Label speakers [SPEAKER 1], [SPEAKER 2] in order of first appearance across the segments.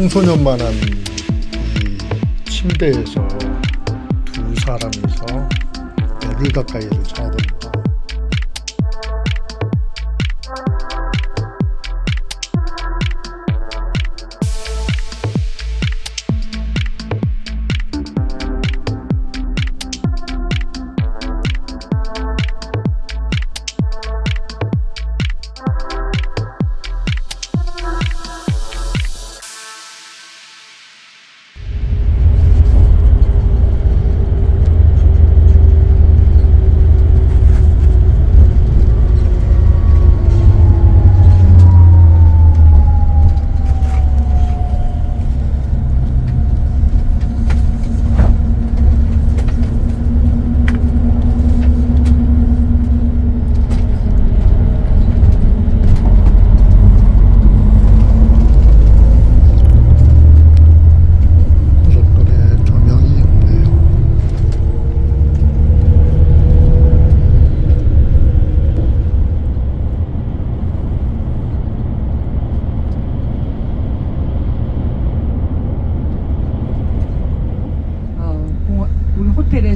[SPEAKER 1] 청소년만한 이 침대에서 두 사람이서 열흘 가까이를 자야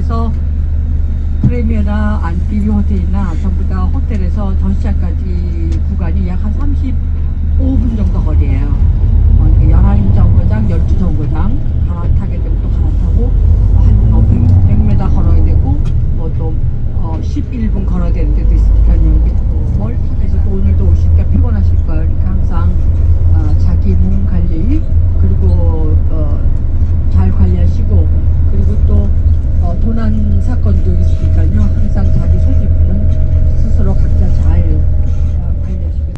[SPEAKER 2] 호텔에서 프리미어나 안티비 호텔이나 전부 다 호텔에서 전시장까지 구간이 약 한 35분 정도 거리예요. 어, 11 정거장, 12 정거장 갈아타게 되면 또 갈아타고 한 어, 100, 100m 걸어야 되고 뭐또 어, 11분 걸어야 되는 데도 있으니까요. 이게 또 멀리에서 또 오늘도 오시니까 피곤하실 거예요. 그러니까 항상 어, 자기 몸 관리 그리고 어, 잘 관리하시고 그리고 또 어, 도난 사건도 있으니까요. 항상 자기 소지품은 스스로 각자 잘 어, 관리하시고.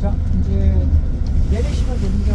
[SPEAKER 3] 자, 이제 내리시면 됩니다.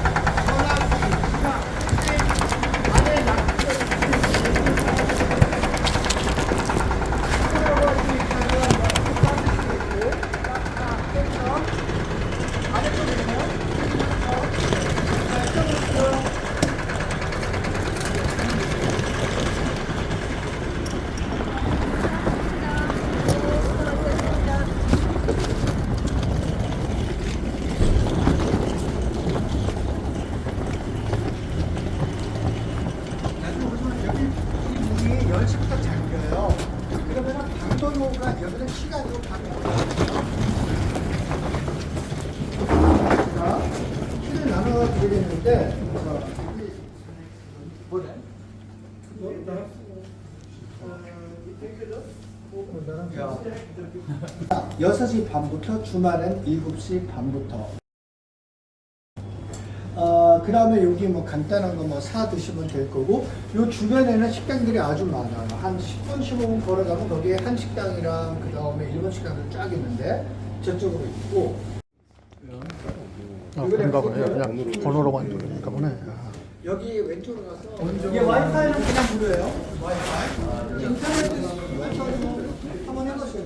[SPEAKER 4] 여기 문이 10시부터 잠겨요. 그러면 여기는 시간으로 바꿔요. 자, 키를 나눠 드리겠는데, 자, 여기 뭐래? 자, 6시 반부터 주말엔 7시 반부터 어, 그 다음에 여기 뭐 간단한 거 뭐 사 드시면 될 거고, 요 주변에는 식당들이 아주 많아요. 한 10분, 15분 걸어가면 거기에 한 식당이랑 그 다음에 일본 식당들 쫙 있는데, 저쪽으로 있고,
[SPEAKER 1] 아, 그런가 보네요. 그냥 번호로만 누르니까 보네. 아,
[SPEAKER 3] 여기 왼쪽으로 가서
[SPEAKER 4] 이게 와이파이는 그냥 무료예요. 와이파이. 인터넷 와이파이는 한번 해보세요.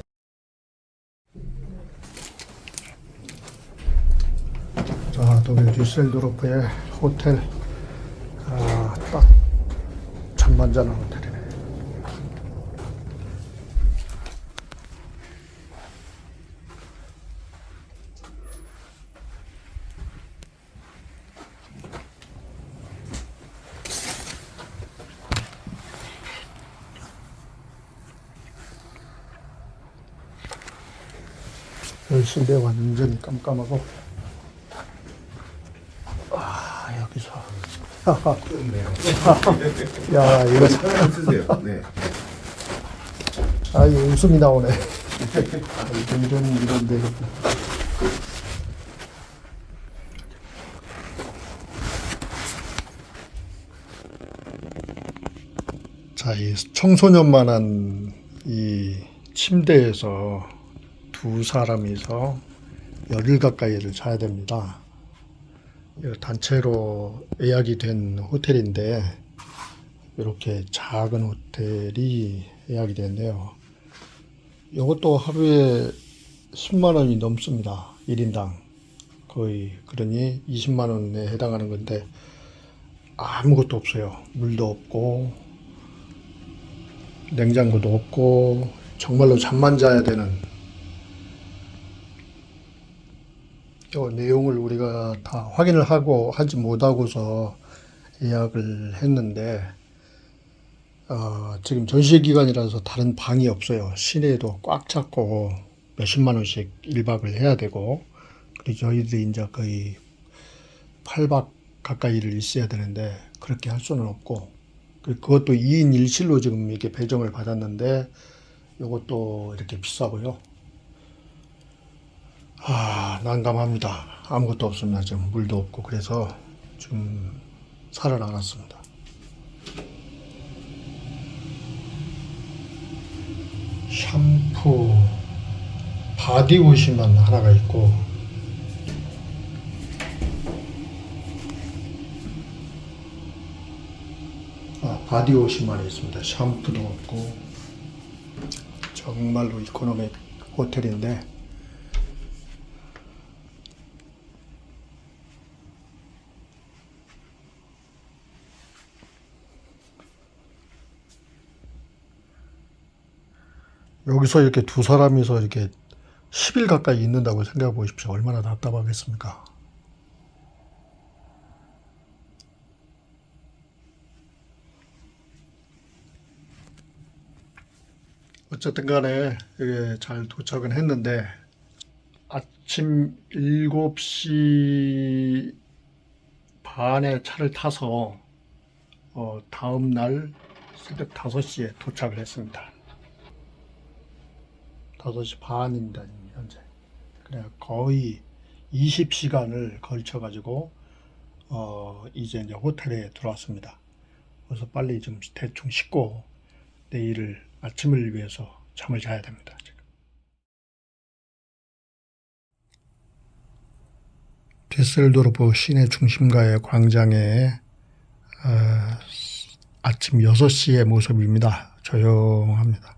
[SPEAKER 1] 자, 독일 düsseldorf의 호텔. 아, 딱 천만자는 호텔이네. 열심히 완전히 깜깜하고 아 여기서 야 이거 참-
[SPEAKER 5] 쓰세요. 네.
[SPEAKER 1] 아 이거 웃음이 나오네 아, 이런 이런 이런 데 자, 이 청소년만한 이 침대에서 두 사람이서 열흘 가까이를 자야 됩니다. 단체로 예약이 된 호텔인데 이렇게 작은 호텔이 예약이 됐네요. 이것도 하루에 10만 원이 넘습니다. 1인당 거의 그러니 20만 원에 해당하는 건데 아무것도 없어요. 물도 없고 냉장고도 없고 정말로 잠만 자야 되는 요 내용을 우리가 다 확인을 하고 하지 못하고서 예약을 했는데 어, 지금 전시 기간이라서 다른 방이 없어요. 시내에도 꽉 찼고 몇십만 원씩 일박을 해야 되고 그리고 저희들이 이제 거의 8박 가까이를 있어야 되는데 그렇게 할 수는 없고 그- 그것도 2인 1실로 지금 이렇게 배정을 받았는데 이것도 이렇게 비싸고요. 아, 난감합니다. 아무것도 없습니다. 지금 물도 없고 그래서 지금 살아나갔습니다. 샴푸, 바디워시만 하나가 있고 아, 바디워시만 있습니다. 샴푸도 없고 정말로 이코노믹 호텔인데 여기서 이렇게 두 사람이서 이렇게 10일 가까이 있는다고 생각해 보십시오. 얼마나 답답하겠습니까? 어쨌든 간에 이게 잘 도착은 했는데 아침 7시 반에 차를 타서 어, 다음 날 새벽 5시에 도착을 했습니다. 5시 반입니다, 현재. 그래 거의 20시간을 걸쳐 가지고 어 이제 이제 호텔에 들어왔습니다. 그래서 빨리 좀 대충 씻고 내일을 아침을 위해서 잠을 자야 됩니다. 디셀도르프 시내 중심가의 광장에 어, 아침 6시의 모습입니다. 조용합니다.